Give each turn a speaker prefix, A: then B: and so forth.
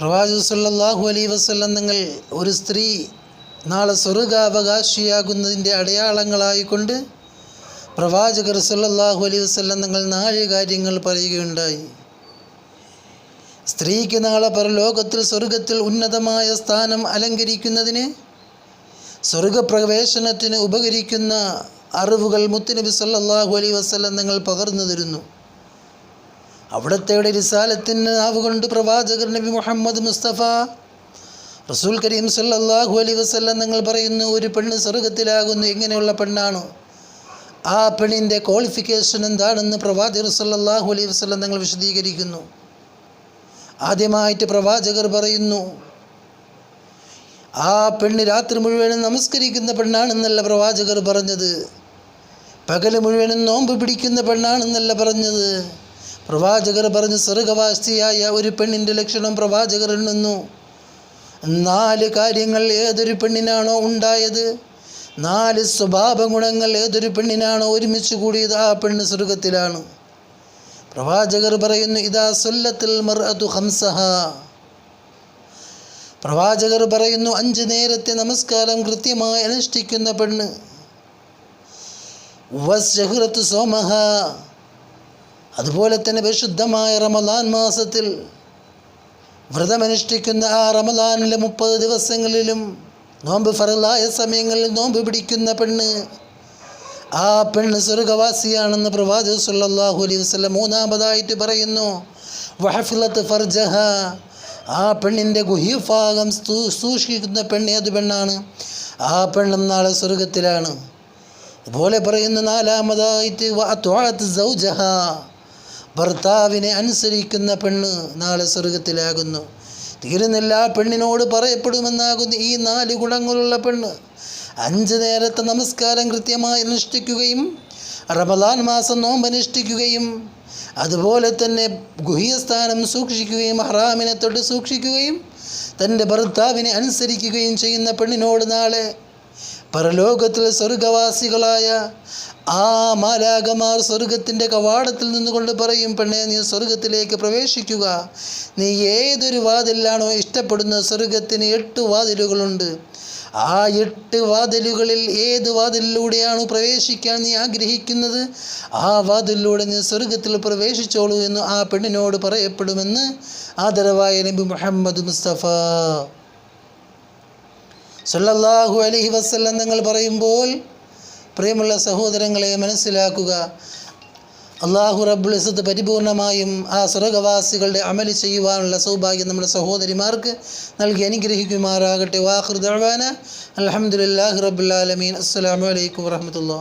A: പ്രവാചക സല്ലല്ലാഹു അലൈഹി വസല്ലം നിങ്ങൾ ഒരു സ്ത്രീ നാളെ സ്വർഗാവകാശിയാകുന്നതിന്റെ അടയാളങ്ങളായിക്കൊണ്ട് പ്രവാചകർ സല്ലല്ലാഹു അലൈഹി വസല്ലം നിങ്ങൾ നാല് കാര്യങ്ങൾ പറയുകയുണ്ടായി. സ്ത്രീക്ക് നാളെ പരലോകത്തിൽ സ്വർഗത്തിൽ ഉന്നതമായ സ്ഥാനം അലങ്കരിക്കുന്നതിന് സ്വർഗപ്രവേശനത്തിന് ഉപകരിക്കുന്ന അറിവുകൾ മുത്തുനബി സല്ലല്ലാഹു അലൈഹി വസല്ലം നിങ്ങൾ പകർന്നു തരുന്നു. അവിടുത്തെ റിസാലത്തിന് നാവുകൊണ്ട് പ്രവാചകർ നബി മുഹമ്മദ് മുസ്തഫ. റസൂൽ കരീം സല്ലാഹു അലൈഹി വസല്ലം നിങ്ങൾ പറയുന്നു ഒരു പെണ്ണ് സ്വർഗത്തിലാകുന്നു എങ്ങനെയുള്ള പെണ്ണാണോ? ആ പെണ്ണിന്റെ ക്വാളിഫിക്കേഷൻ എന്താണെന്ന് പ്രവാചകർ സല്ലാഹു അലൈഹി വസല്ലം നിങ്ങൾ വിശദീകരിക്കുന്നു. ആദ്യമായിട്ട് പ്രവാചകർ പറയുന്നു ആ പെണ്ണ് രാത്രി മുഴുവനും നമസ്കരിക്കുന്ന പെണ്ണാണെന്നല്ല പ്രവാചകർ പറഞ്ഞത്. പകൽ മുഴുവനും നോമ്പ് പിടിക്കുന്ന പെണ്ണാണെന്നല്ല പറഞ്ഞത്. പ്രവാചകർ പറഞ്ഞ് സ്വർഗവാസിയായ ഒരു പെണ്ണിന്റെ ലക്ഷണം പ്രവാചകർ എണ്ണുന്നു നാല് കാര്യങ്ങൾ ഏതൊരു പെണ്ണിനാണോ ഉണ്ടായത്? നാല് സ്വഭാവ ഗുണങ്ങൾ ഏതൊരു പെണ്ണിനാണോ ഒരുമിച്ച് കൂടിയത് ആ പെണ്ണ് സ്വർഗത്തിലാണ്. പ്രവാചകർ പറയുന്നു ഇതാ സ്വല്ലത്തിൽ മർഅതു ഹംസഹ പ്രവാചകർ പറയുന്നു അഞ്ച് നേരത്തെ നമസ്കാരം കൃത്യമായി അനുഷ്ഠിക്കുന്ന പെണ്ണ്. വസ് സോമഹ. അതുപോലെ തന്നെ പരിശുദ്ധമായ റമദാൻ മാസത്തിൽ വ്രതമനുഷ്ഠിക്കുന്ന ആ റമദാനിലെ മുപ്പത് ദിവസങ്ങളിലും നോമ്പ് ഫറലായ സമയങ്ങളിൽ നോമ്പ് പിടിക്കുന്ന പെണ്ണ് ആ പെണ്ണ് സ്വർഗവാസിയാണെന്ന് പ്രവാചക സല്ലല്ലാഹു അലൈഹി വസല്ലം മൂന്നാമതായിട്ട് പറയുന്നു വഹഫിലത്ത് ഫർജഹ. ആ പെണ്ണിന്റെ ഗുഹ്യഭാഗം സൂക്ഷിക്കുന്ന പെണ്ണ് ഏത് പെണ്ണാണ്? ആ പെണ്ണും നാളെ സ്വർഗത്തിലാണ്. അതുപോലെ പറയുന്ന നാലാമതായിട്ട് സൗജഹ. ഭർത്താവിനെ അനുസരിക്കുന്ന പെണ്ണ് നാളെ സ്വർഗത്തിലാകുന്നു. തീരുന്നില്ല പെണ്ണിനോട് പറയപ്പെടുമെന്നാകുന്നു ഈ നാല് ഗുണങ്ങളുള്ള പെണ്ണ്. അഞ്ച് നേരത്തെ നമസ്കാരം കൃത്യമായി അനുഷ്ഠിക്കുകയും റമദാൻ മാസം നോമ്പ് അനുഷ്ഠിക്കുകയും അതുപോലെ തന്നെ ഗുഹ്യസ്ഥാനം സൂക്ഷിക്കുകയും ഹറാമിനെ തൊട്ട് സൂക്ഷിക്കുകയും തന്റെ ഭർത്താവിനെ അനുസരിക്കുകയും ചെയ്യുന്ന പെണ്ണിനോട് നാളെ പരലോകത്തിലെ സ്വർഗവാസികളായ ആ മാലാകമാർ സ്വർഗത്തിന്റെ കവാടത്തിൽ നിന്നുകൊണ്ട് പറയും പെണ്ണേ നീ സ്വർഗത്തിലേക്ക് പ്രവേശിക്കുക. നീ ഏതൊരു വാതിലാണോ ഇഷ്ടപ്പെടുന്ന സ്വർഗത്തിന് എട്ട് വാതിലുകളുണ്ട്. ആ എട്ട് വാതിലുകളിൽ ഏത് വാതിലിലൂടെയാണ് പ്രവേശിക്കാൻ നീ ആഗ്രഹിക്കുന്നത്? ആ വാതിലിലൂടെ നീ സ്വർഗത്തിൽ പ്രവേശിച്ചോളൂ എന്ന് ആ പെണ്ണിനോട് പറയപ്പെടുമെന്ന് ആദരവായ നബി മുഹമ്മദ് മുസ്തഫ. സല്ലല്ലാഹു അലൈഹി വസല്ലം നിങ്ങൾ പറയുമ്പോൾ പ്രിയമുള്ള സഹോദരങ്ങളെ മനസ്സിലാക്കുക. അള്ളാഹു റബ്ബുൽ ഇസത്ത് പരിപൂർണമായും ആ സ്വർഗവാസികളുടെ അമൽ ചെയ്യുവാനുള്ള സൗഭാഗ്യം നമ്മുടെ സഹോദരിമാർക്ക് നൽകി അനുഗ്രഹിക്കുമാറാകട്ടെ. വാഹൃദാന അലഹമുല്ലാഹി റബ്ബുലാലമീൻ അസ്സാം വലൈക്കും വറഹമത്തുള്ള